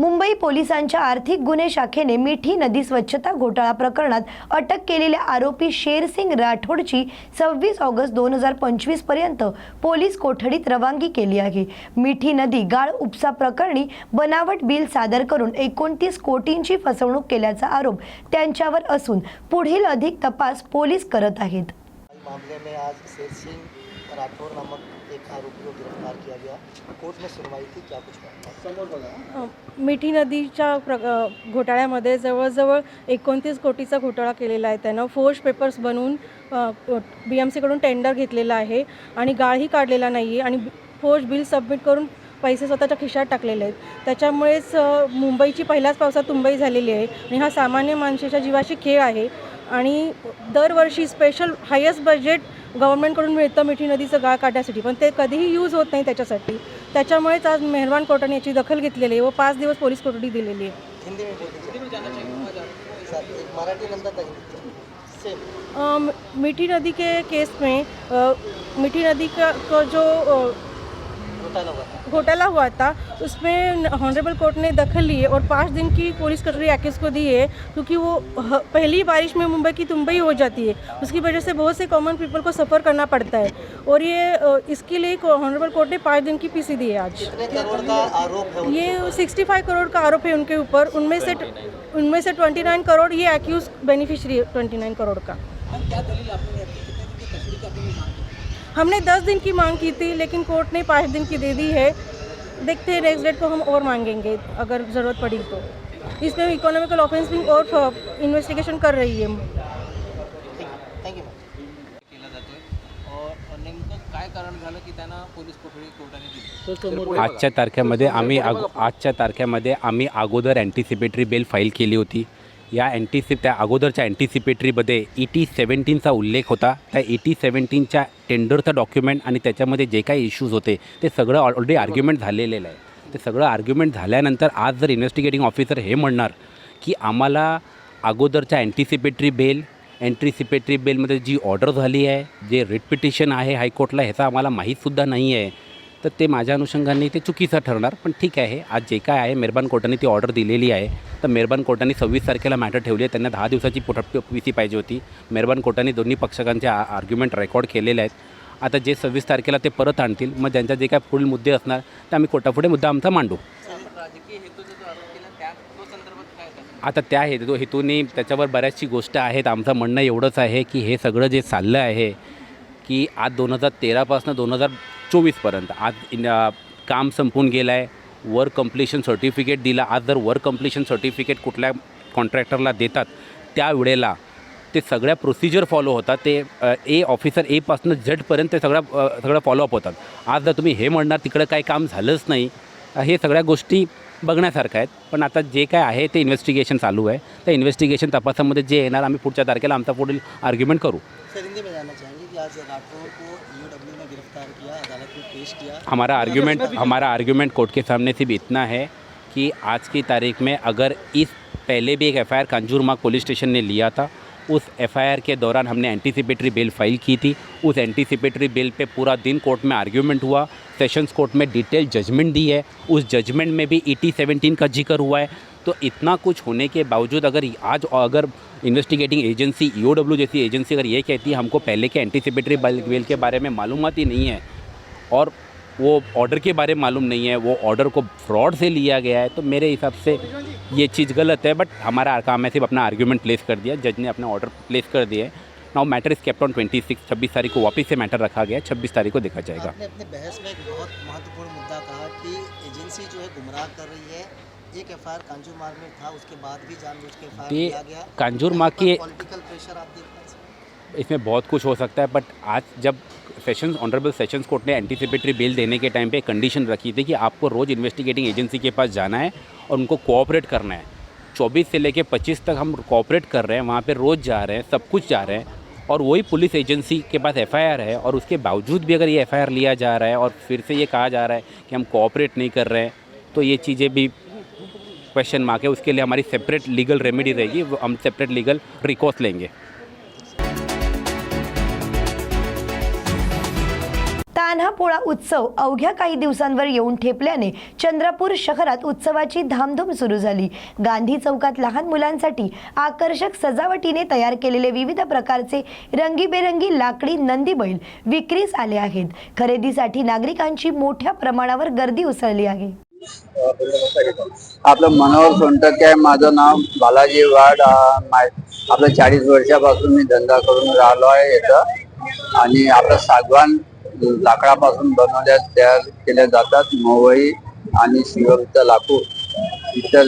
मुंबई पोलिसांच्या आर्थिक गुन्हे शाखेने मिठी नदी स्वच्छता घोटाळा प्रकरणात अटक केलेल्या आरोपी शेरसिंग राठोडची सव्वीस ऑगस्ट दोन हजार पंचवीसपर्यंत पोलीस कोठडीत रवानगी केली आहे. मिठी नदी गाळ उपसा प्रकरणी बनावट बिल सादर करून एकोणतीस कोटींची फसवणूक केल्याचा आरोप त्यांच्यावर असून पुढील अधिक तपास पोलीस करत आहेत. मामले में आज शेर सिंह राठौर नामक एक आरोपी को गिरफ्तार किया गया कोर्ट में सुनवाई थी क्या कुछ मिठी नदीच्या प्र घोटाळ्यामध्ये जवळजवळ एकोणतीस कोटीचा घोटाळा केलेला आहे त्यानं. फोर्ज पेपर्स बनवून बी एम सीकडून टेंडर घेतलेला आहे आणि गाळही काढलेला नाही आहे आणि फोर्ज बिल सबमिट करून पैसे स्वतःच्या खिशात टाकलेले आहेत. त्याच्यामुळेच मुंबईची पहिल्याच पावसात तुंबई झालेली आहे आणि हा सामान्य माणसाच्या जीवाशी खेळ आहे. आणि दरवर्षी स्पेशल हायेस्ट बजेट गव्हर्नमेंटकडून मिळतं मिठी नदीचं गाळ काढण्यासाठी पण ते कधीही यूज होत नाही त्याच्यासाठी. त्याच्यामुळेच आज मेहरबान कोर्टाने याची दखल घेतलेली आहे व पाच दिवस पोलीस कोठडी दिलेली आहे. मीठी नदी के केस में मीठी नदी का जो घोटाला हुआ था था उसमें हॉनरेबल कोर्ट ने दखल लिए और पाँच दिन की पुलिस कस्टडी एक्स को दी है क्योंकि वो ह- पहली बारिश में मुंबई की तुम्बई हो जाती है उसकी वजह से बहुत से कॉमन पीपल को सफ़र करना पड़ता है। और ये इसके लिए हॉनरेबल कोर्ट ने पाँच दिन की पीसी दी है आज। है ये सिक्सटी फाइव करोड़ का आरोप है उनके ऊपर उनमें से उनमें से 29 करोड़ ये एक्यूज बेनिफिशरी 29 करोड़ का। हमने 10 दिन की मांग की थी लेकिन कोर्ट ने पाँच दिन की दे दी है। देखते हैं नेक्स्ट डेट को हम और मांगेंगे अगर ज़रूरत पड़ी तो। इसमें इकोनॉमिकल ऑफेंस भी और इन्वेस्टिगेशन कर रही है। ठीक थँक यू मॅम केला जातोय और नेमकं काय कारण झालं की त्यांना पोलीस कोठडी कोर्टाने दिली आजच्या तारखेमध्ये आम्ही आजच्या तारखेमध्ये आम्ही अगोदर अँटिसिपेटरी बेल फाईल केली होती. या अँटिसि त्या अगोदरच्या अँटिसिपेटरीमध्ये ई टी सेवन्टीनचा उल्लेख होता. त्या ई टी सेवन्टीनच्या टेंडरचं डॉक्युमेंट आणि त्याच्यामध्ये जे काही इश्यूज होते ते सगळं ऑलरेडी आर्ग्युमेंट झालेलं आहे. ते सगळं आर्ग्युमेंट झाल्यानंतर आज जर इन्व्हेस्टिगेटिंग ऑफिसर हे म्हणणार की आम्हाला अगोदरच्या अँटिसिपेटरी बेल अँटिसिपेटरी बेलमध्ये जी ऑर्डर झाली आहे जे रिट पिटिशन आहे हायकोर्टला ह्याचा आम्हाला माहीतसुद्धा नाही आहे तर ते माझ्या अनुषंगाने ते चुकीचं ठरणार पण ठीक आहे. आज जे काय आहे मेहरबान कोर्टाने ती ऑर्डर दिलेली आहे. तर मेहरबान कोर्टाने सव्वीस तारखेला मॅटर ठेवली आहे. त्यांना दहा दिवसाची पोट पी सी पाहिजे होती. मेहरबान कोर्टाने दोन्ही पक्षकांचे आर्ग्युमेंट रेकॉर्ड केलेले आहेत. आता जे सव्वीस तारखेला ते परत आणतील मग ज्यांच्या जे काय पुढील मुद्दे असणार ते आम्ही कोर्टापुढे मुद्दा आमचा मांडू. आता त्या हेतू हेतूने त्याच्यावर बऱ्याचशी गोष्ट आहेत. आमचं म्हणणं एवढंच आहे की हे सगळं जे चाललं आहे की आज दोन हजार तेरापासून दोन हजार चोवीसपर्यंत. आज इन काम संपून गेलं आहे वर्क कम्प्लिशन सर्टिफिकेट दिला. आज जर वर्क कम्प्लिशन सर्टिफिकेट कुठल्या कॉन्ट्रॅक्टरला देतात त्यावेळेला ते सगळ्या प्रोसिजर फॉलो होतात. ते ए ऑफिसर एपासून झेडपर्यंत ते सगळं सगळं फॉलोअप होतात. आज जर तुम्ही हे म्हणणार तिकडं काही काम झालंच नाही हे सगळ्या गोष्टी बघण्यासारखं आहेत. पण आता जे काय आहे ते इन्व्हेस्टिगेशन चालू आहे. त्या इन्व्हेस्टिगेशन तपासामध्ये जे येणार आम्ही पुढच्या तारखेला आमचा पुढील आर्ग्युमेंट करू. सर हिंदी में जानना चाहेंगे कि आज राठौर को पेश किया। हमारा आर्ग्यूमेंट हमारा आर्ग्यूमेंट कोर्ट के सामने सिर्फ़ इतना है कि आज की तारीख में अगर इस पहले भी एक F I R Kanjurmarg police station ने लिया था उस एफ़ आई आर के दौरान हमने एंटीसिपेटरी बेल फ़ाइल की थी। उस एंटीसिपेटरी बेल पे पूरा दिन कोर्ट में आर्ग्यूमेंट हुआ सेशंस कोर्ट में डिटेल जजमेंट दी है। उस जजमेंट में भी ई टी सेवनटीन का ज़िक्र हुआ है। तो इतना कुछ होने के बावजूद अगर आज अगर इन्वेस्टिगेटिंग एजेंसी ई जैसी एजेंसी अगर ये कहती है हमको पहले के एंटीसिपेटरी बेल के बारे में मालूम ही नहीं है। और वो ऑर्डर के बारे में मालूम नहीं है वो ऑर्डर को फ्रॉड से लिया गया है तो मेरे हिसाब से ये चीज़ गलत है बट हमारा काम है सिर्फ़ अपना आर्ग्यूमेंट प्लेस कर दिया जज ने अपना ऑर्डर प्लेस कर दिया है। Now matter is kept on twenty six छब्बीस तारीख को वापस से मैटर रखा गया छब्बीस तारीख को देखा जाएगा। आपने अपने बहस में एक बहुत महत्वपूर्ण मुद्दा कहा कि एजेंसी जो है गुमराह कर रही है एक एफ़ आई आर कांजूर मार्ग में था उसके बाद भी जानबूझ के एफ़ किया गया। कांजूर मार्ग की- पॉलिटिकल प्रेशर आप देख इसमें? बहुत कुछ हो सकता है बट आज जब सेशंस ऑनरेबल सेशंस कोर्ट ने एंटीसिपेटरी बिल देने के टाइम पे कंडीशन रखी थी कि आपको रोज़ इन्वेस्टिगेटिंग एजेंसी के पास जाना है और उनको कोऑपरेट करना है 24 से लेके 25 तक हम कोऑपरेट कर रहे हैं, वहाँ पे रोज़ जा रहे हैं, सब कुछ जा रहे हैं और वही पुलिस एजेंसी के पास एफआईआर है और उसके बावजूद भी अगर ये एफआईआर लिया जा रहा है और फिर से ये कहा जा रहा है कि हम कोऑपरेट नहीं कर रहे हैं तो ये चीज़ें भी क्वेश्चन मार्क है उसके लिए हमारी सेपरेट लीगल रेमेडी रहेगी हम सेपरेट लीगल रिकॉर्स लेंगे कान्हा पोळा उत्सव अवघ्या काही दिवसांवर येऊन ठेपल्याने चंद्रपूर शहरात उत्सवाची धामधूम सुरू झाली. गांधी चौकात लहान मुलांसाठी आकर्षक सजावटीने तयार केलेले विविध प्रकारचे रंगीबेरंगी लाकडी नंदी बैल विक्रीस आले आहेत. खरेदीसाठी नागरिकांची मोठ्या प्रमाणावर गर्दी उसळली आहे. आपलं मनोहर सोनटक आहे माझं नाव बालाजी वाड. आपलं चाळीस वर्षापासून मी धंदा करून राहिलो आहे याचा आणि आपलं सागवान लाकडापासून बनवल्या तयार केल्या जातात मोवई आणि शिवमचं लाकूड. इतर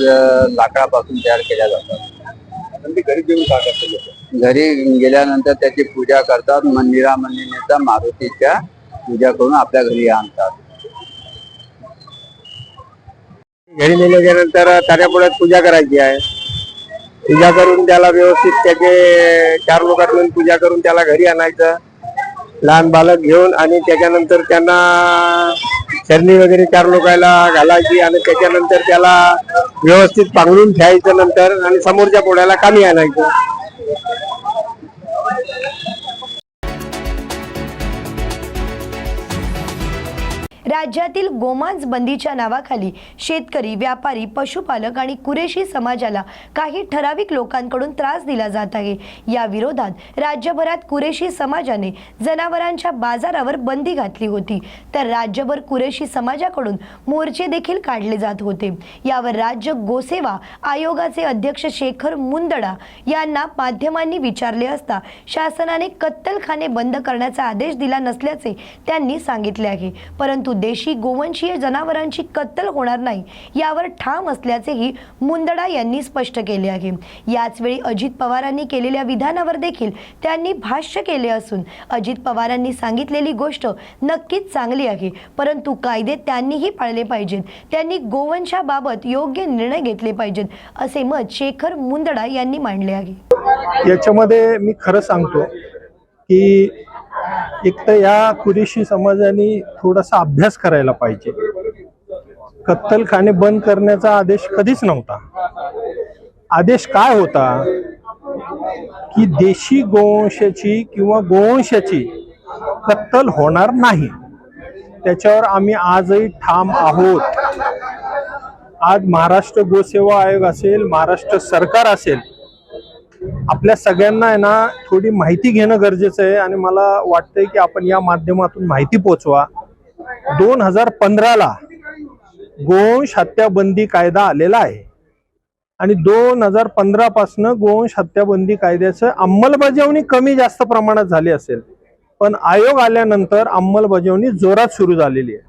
लाकडापासून तयार केल्या जातात. घरी घेऊन टाकतात घरी गेल्यानंतर त्याची पूजा करतात. मंदिरामध्ये नेतात मारुतीच्या पूजा करून आपल्या घरी आणतात. घरी नेल्याच्या नंतर ताऱ्यापुढ्यात पूजा करायची आहे. पूजा करून त्याला व्यवस्थित त्याचे चार लोकात मिळून पूजा करून त्याला घरी आणायचं. लहान बालक घेऊन आणि त्याच्यानंतर त्यांना चरणी वगैरे चार लोकायला घालायची आणि त्याच्यानंतर त्याला व्यवस्थित पांघरून ठेवायचं नंतर आणि समोरच्या पोळ्याला कामी आणायचं. राज्यातील गोमांस बंदीच्या नावाखाली शेतकरी व्यापारी पशुपालक आणि कुरेशी समाजाला काही ठराविक लोकांकडून त्रास दिला जात आहे. या विरोधात राज्यभरात कुरेशी समाजाने जनावरांच्या बाजारावर बंदी घातली होती. तर राज्यभर कुरेशी समाजाकडून मोर्चे देखील काढले जात होते. यावर राज्य गोसेवा आयोगाचे अध्यक्ष शेखर मुंदडा यांना माध्यमांनी विचारले असता शासनाने कत्तलखाने बंद करण्याचा आदेश दिला नसल्याचे त्यांनी सांगितले आहे. परंतु देश गोवंशीय जनावरांची कत्तल होणार नाही यावर ठाम असल्याचेही मुंदडा यांनी स्पष्ट केले आहे. याचवेळी अजित पवारांनी केलेल्या विधानावर देखील त्यांनी भाष्य केले असून अजित पवारांनी सांगितलेली गोष्ट नक्कीच चांगली आहे परंतु कायदे त्यांनीही पाळले पाहिजेत. त्यांनी गोवंशाबाबत योग्य निर्णय घेतले पाहिजेत असे मत शेखर मुंदडा यांनी मांडले आहे. याच्यामध्ये मी खरं सांगतो की एक तर या कुरेशी समाजाने थोडासा अभ्यास करायला पाहिजे. कत्तलखाने बंद करण्याचा आदेश कधीच नव्हता. आदेश काय होता? की देशी गोवंशाची किंवा गोवंशाची कत्तल होणार नाही. त्याच्यावर आम्ही आजही ठाम आहोत. आज महाराष्ट्र गोसेवा आयोग असेल महाराष्ट्र सरकार असेल आपल्या सगळ्यांना आहे ना थोडी माहिती घेणं गरजेचं आहे आणि मला वाटतंय की आपण या माध्यमातून माहिती पोचवा. दोन हजार पंधराला गोवंश हत्याबंदी कायदा आलेला आहे. आणि दोन हजार पंधरा पासनं गोवंश हत्याबंदी कायद्याचं अंमलबजावणी कमी जास्त प्रमाणात झाली असेल. पण आयोग आल्यानंतर अंमलबजावणी जोरात सुरू झालेली आहे.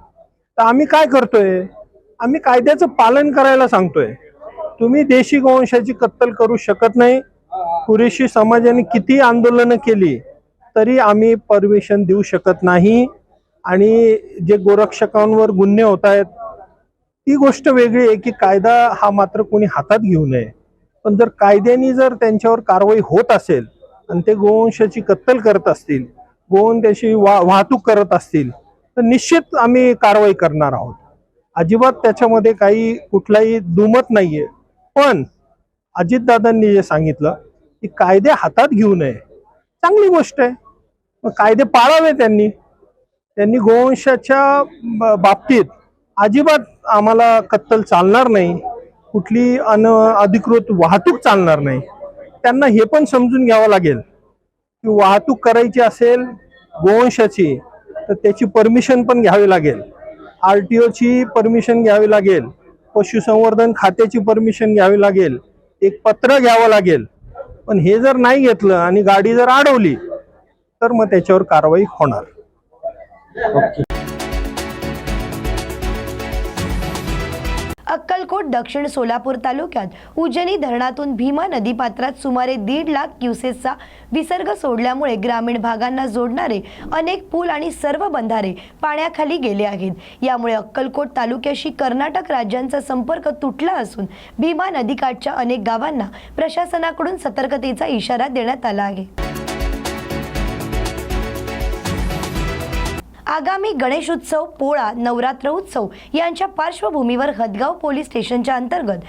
तर आम्ही काय करतोय? आम्ही कायद्याचं पालन करायला सांगतोय. तुम्ही देशी गोवंशाची कत्तल करू शकत नाही. पुरेशी समाजाने किती आंदोलनं केली तरी आम्ही परमिशन देऊ शकत नाही. आणि जे गोरक्षकांवर गुन्हे होत आहेत ती गोष्ट वेगळी आहे की कायदा हा मात्र कोणी हातात घेऊ नये. पण जर कायद्याने जर त्यांच्यावर कारवाई होत असेल आणि ते गोवंशाची कत्तल करत असतील गोवंश त्याची वा वाहतूक करत असतील तर निश्चित आम्ही कारवाई करणार आहोत. अजिबात त्याच्यामध्ये काही कुठलाही दुमत नाहीये. पण अजितदादांनी जे सांगितलं की कायदे हातात घेऊ नये. चांगली गोष्ट आहे. मग कायदे पाळावे त्यांनी. त्यांनी गोवंशाच्या ब- बाबतीत अजिबात आम्हाला कत्तल चालणार नाही. कुठली अन अधिकृत वाहतूक चालणार नाही. त्यांना हे पण समजून घ्यावं लागेल की वाहतूक करायची असेल गोवंशाची तर त्याची परमिशन पण घ्यावी लागेल. आर टी ओची परमिशन घ्यावी लागेल. पशुसंवर्धन खात्याची परमिशन घ्यावी लागेल. एक पत्र घ्यावं लागेल. पण हे जर नाही घेतलं आणि गाडी जर अडवली तर मग त्याच्यावर कारवाई होणार. अक्कलकोट दक्षिण सोलापूर तालुक्यात उजनी धरणातून भीमा नदीपात्रात सुमारे दीड लाख क्युसेसचा विसर्ग सोडल्यामुळे ग्रामीण भागांना जोडणारे अनेक पूल आणि सर्व बंधारे पाण्याखाली गेले आहेत. यामुळे अक्कलकोट तालुक्याशी कर्नाटक राज्यांचा संपर्क तुटला असून भीमा नदीकाठच्या अनेक गावांना प्रशासनाकडून सतर्कतेचा इशारा देण्यात आला आहे. आगामी गणेश उत्सव पोळा नवरात्र उत्सव यांच्या पार्श्वभूमीवर हदगाव पोलीस स्टेशनच्या अंतर्गत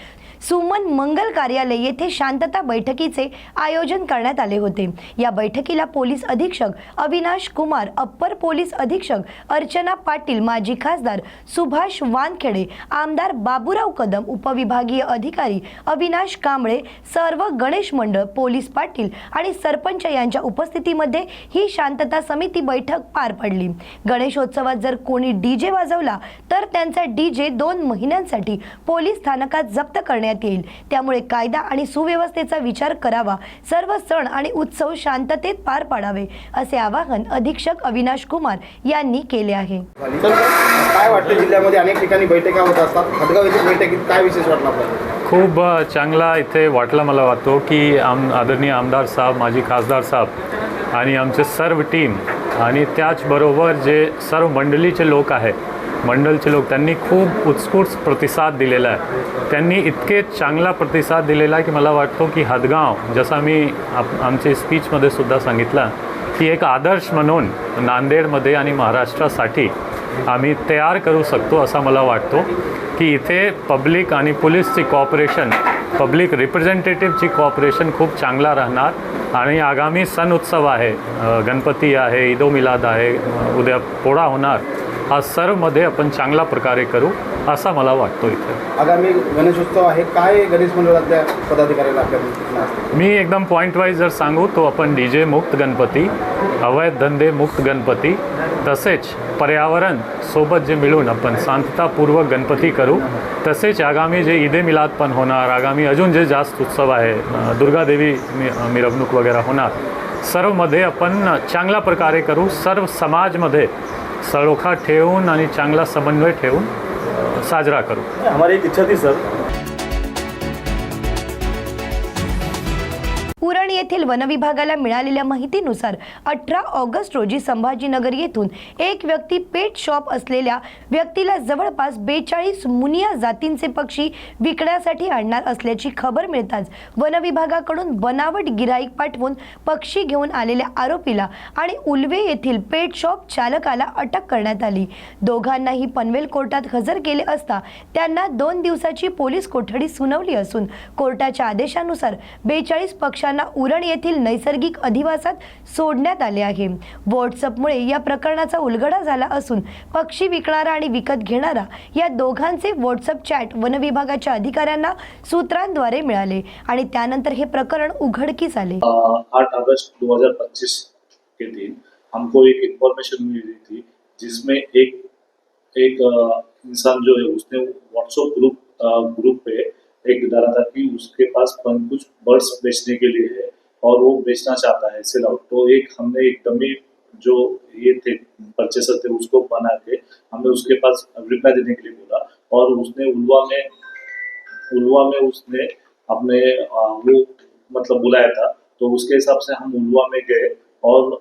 सुमन मंगल कार्यालय येथे शांतता बैठकीचे आयोजन करण्यात आले होते. या बैठकीला पोलीस अधीक्षक अविनाश कुमार अप्पर पोलीस अधीक्षक अर्चना पाटील माजी खासदार सुभाष वानखेडे आमदार बाबूराव कदम उपविभागीय अधिकारी अविनाश कांबळे सर्व गणेश मंडळ पोलीस पाटील आणि सरपंच यांच्या उपस्थितीमध्ये ही शांतता समिती बैठक पार पडली. गणेशोत्सवात जर कोणी डीजे वाजवला तर त्यांचा डीजे दोन महिन्यांसाठी पोलीस स्थानकात जप्त करण्यात येईल. त्यामुळे कायदा आणि सुव्यवस्थेचा विचार करावा. सर्व सण आणि उत्सव शांततेत पार पाडावे असे आवाहन अधीक्षक अविनाश कुमार यांनी केले आहे. काय वाटतं जिल्ह्यामध्ये अनेक ठिकाणी बैठका होत असतात? हदगाव येथील बैठकीत काय विशेष वाटलं आपल्याला? खूप चांगला इथे वाटला मला वाटतो की आम आदरणीय आमदार साहेब माजी खासदार साहेब आणि आमचे सर्व टीम आणि त्याचबरोबर जे सर्व मंडळीचे लोक आहेत मंडळचे लोक त्यांनी खूप उत्स्फूर्त प्रतिसाद दिलेला आहे. त्यांनी इतके चांगला प्रतिसाद दिलेला आहे की मला वाटतो की हदगाव जसं मी आप आमचे स्पीचमध्ये सुद्धा सांगितलं की एक आदर्श म्हणून नांदेडमध्ये आणि महाराष्ट्रासाठी आम्ही तयार करू शकतो असा मला वाटतो की इथे पब्लिक आणि पोलीसची कॉपरेशन पब्लिक रिप्रेझेंटेटिव्हची कॉपरेशन खूप चांगला राहणार आणि आगामी सण उत्सव आहे. गणपती आहे ईदो मिलाद आहे उद्या पोळा होणार. हा सर्वमध्ये आपण चांगल्या प्रकारे करू असा मला वाटतो इथे. आगामी गणेशोत्सव आहे काय गणेश मंडळातल्या असतील मी एकदम पॉईंट वाईज जर सांगू तो आपण डी जे मुक्त गणपती अवैध धंदे मुक्त गणपती तसेच पर्यावरण सोबत जे मिळून आपण शांततापूर्वक गणपती करू तसेच आगामी जे ईदे मिलाद पण होणार आगामी अजून जे जास्त उत्सव आहे दुर्गादेवी मि मिरवणूक वगैरे होणार सर्वमध्ये आपण चांगल्या प्रकारे करू सर्व समाजमध्ये सलोखा ठेवून आणि चांगला समन्वय ठेवून साजरा करू. हमारी एक इच्छा थी सर. येथील वनविभागाला मिळालेल्या माहितीनुसार अठरा ऑगस्ट रोजी संभाजीनगर येथून एक व्यक्ती पेट शॉप असलेल्या व्यक्तीला जवळपास बेचाळीस मुनिया जातींचे पक्षी विकण्यासाठी आणणार असल्याची खबर मिळताच वनविभागाकडून बनावट गिराईक पाठवून पक्षी घेऊन आलेल्या आरोपीला आणि उलवे येथील पेट शॉप चालकाला अटक करण्यात आली. दोघांनाही पनवेल कोर्टात हजर केले असता त्यांना दोन दिवसाची पोलीस कोठडी सुनावली असून कोर्टाच्या आदेशानुसार बेचाळीस पक्षांना उरण येथील नैसर्गिक अधिवासात सोडण्यात आले आहे. व्हॉट्सअपमुळे या प्रकरणाचा उलगडा झाला असून पक्षी विकणारा आणि विकत घेणारा या दोघांचे व्हॉट्सअप चॅट वनविभागाच्या अधिकाऱ्यांना सूत्रांद्वारे मिळाले आणि त्यानंतर हे प्रकरण उघडकीस आले. आठ अगस्त 2025 के दिन हमको एक इंफॉर्मेशन मिली थी जिसमें एक एक इंसान जो है उसने व्हाट्सएप ग्रुप ग्रुप पे एक डाला था कि उसके पास कुछ बर्ड्स बेचने के लिए है और वो बेचना चाहता है सेल आउट तो एक हमने एक डमी जो ये थे परचेसर थे, उसको बना के हमने उसके पास रिप्लाई देने के लिए बोला और उसने उलवा में उलवा में उसने अपने वो मतलब बुलाया था। तो उसके हिसाब से हम उलवा में गए और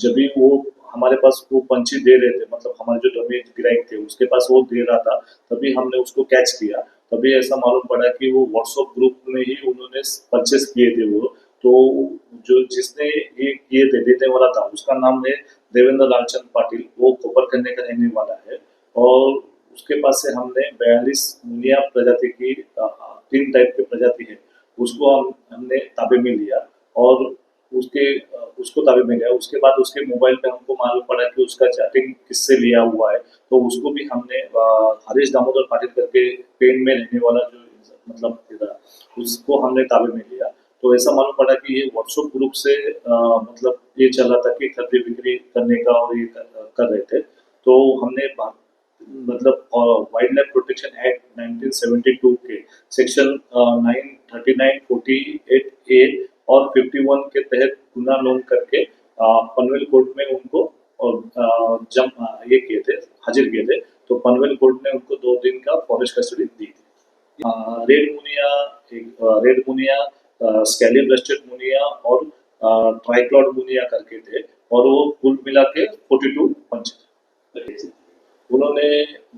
जब भी वो हमारे पास वो पंछी दे रहे थे मतलब हमारे जो डमी गिराइक थे, उसके पास वो दे रहा था, तभी हमने उसको कैच किया। तभी ऐसा मालूम पड़ा कि वो व्हाट्सएप ग्रुप में ही उन्होंने परचेस किए थे वो। तो जो जिसने ये किए थे, देने वाला था, उसका नाम है देवेंद्र लालचंद पाटिल। वो कोपर करने का रहने वाला है। और उसके पास से हमने बयालीस मुनिया प्रजाति की तीन टाइप की प्रजाति है। उसको हम, हमने ताबे में लिया। और उसके उसको ताबे में लिया उसके बाद उसके मोबाइल पे हमको मालूम पड़ा कि उसका चैटिंग किससे लिया हुआ है। तो उसको भी हमने हरीश दामोदर पाटिल करके पेन में रहने वाला जो मतलब उसको हमने ताबे में लिया। तो ऐसा मालूम पड़ा कि ये व्हाट्सएप ग्रुप से अ, मतलब ये चल रहा था कि खरीदी बिक्री करने का और ये कर रहे थे। तो हमने मतलब wildlife protection act 1972 K section nine thirty nine forty eight A और 51 के तहत गुना नोंद करके पनवेल कोर्ट में उनको जम ये किए थे, हाजिर किए थे। तो पनवेल कोर्ट ने उनको दो दिन का फॉरेस्ट कस्टडी दी थी। Red munia red munia scaly breasted munia और ट्राइक्लॉड मुनिया करके थे, और वो कुल मिला के फोर्टी टू पंच उन्होंने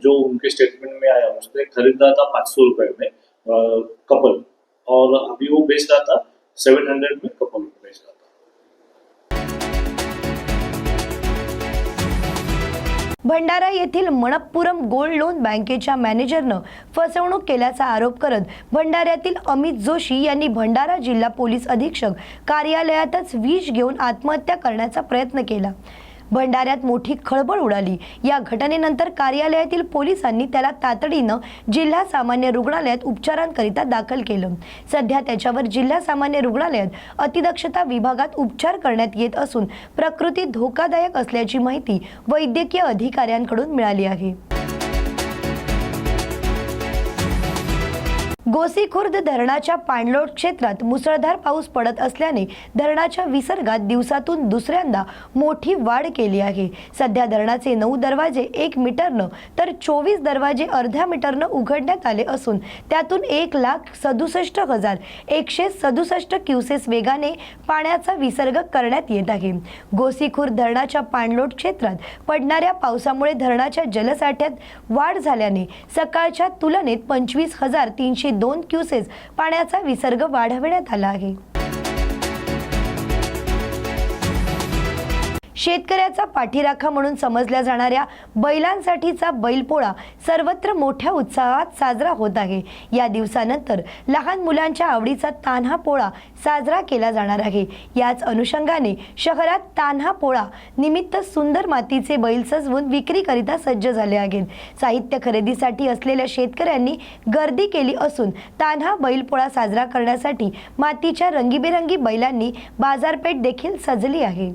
जो उनके स्टेटमेंट में आया उसने खरीदा था पाँच सौ रुपये में कपल, और अभी वो बेच रहा था सेवन हंड्रेड में कपल बेच रहा भंडारा येथील मणप्पुरम गोल्ड लोन बँकेच्या मॅनेजरनं फसवणूक केल्याचा आरोप करत भंडाऱ्यातील अमित जोशी यांनी भंडारा जिल्हा पोलीस अधीक्षक कार्यालयातच विष घेऊन आत्महत्या करण्याचा प्रयत्न केला. भंडाऱ्यात मोठी खळबळ उडाली. या घटनेनंतर कार्यालयातील पोलिसांनी त्याला तातडीनं जिल्हा सामान्य रुग्णालयात उपचारांकरिता दाखल केलं. सध्या त्याच्यावर जिल्हा सामान्य रुग्णालयात अतिदक्षता विभागात उपचार करण्यात येत असून प्रकृती धोकादायक असल्याची माहिती वैद्यकीय अधिकाऱ्यांकडून मिळाली आहे. गोसीखुर्द धरणाच्या पाणलोट क्षेत्रात मुसळधार पाऊस पडत असल्याने धरणाच्या विसर्गात दिवसातून दुसऱ्यांदा मोठी वाढ केली आहे. सध्या धरणाचे नऊ दरवाजे एक मीटरनं तर चोवीस दरवाजे अर्ध्या मीटरनं उघडण्यात आले असून त्यातून एक लाख सदुसष्ट हजार एकशे सदुसष्ट क्युसेस वेगाने पाण्याचा विसर्ग करण्यात येत आहे. गोसीखुर्द धरणाच्या पाणलोट क्षेत्रात पडणाऱ्या पावसामुळे धरणाच्या जलसाठ्यात वाढ झाल्याने सकाळच्या तुलनेत पंचवीस हजार तीनशे दोन क्युसेस पाण्याचा विसर्ग वाढविण्यात आला आहे. शेतकऱ्याचा पाठीराखा म्हणून समजल्या जाणाऱ्या बैलांसाठीचा बैलपोळा सर्वत्र मोठ्या उत्साहात साजरा होत आहे. या दिवसानंतर लहान मुलांच्या आवडीचा तान्हा पोळा साजरा केला जाणार आहे. याच अनुषंगाने शहरात तान्हा पोळा निमित्त सुंदर मातीचे बैल सजवून विक्रीकरिता सज्ज झाले आहेत. साहित्य खरेदीसाठी असलेल्या शेतकऱ्यांनी गर्दी केली असून तान्हा बैलपोळा साजरा करण्यासाठी मातीच्या रंगीबेरंगी बैलांनी बाजारपेठ देखील सजली आहे.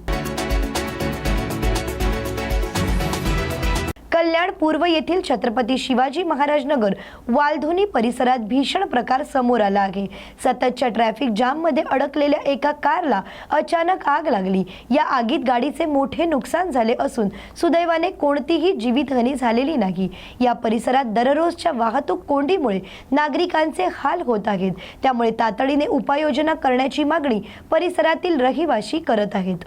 कल्याण पूर्व येथील छत्रपती शिवाजी महाराज नगर वालधुनी परिसरात भीषण प्रकार समोर आला आहे. सततच्या ट्रॅफिक जाममध्ये अडकलेल्या एका कारला अचानक आग लागली. या आगीत गाडीचे मोठे नुकसान झाले असून सुदैवाने कोणतीही जीवितहानी झालेली नाही. या परिसरात दररोजच्या वाहतूक कोंडीमुळे नागरिकांचे हाल होत आहेत. त्यामुळे तातडीने उपाययोजना करण्याची मागणी परिसरातील रहिवासी करत आहेत.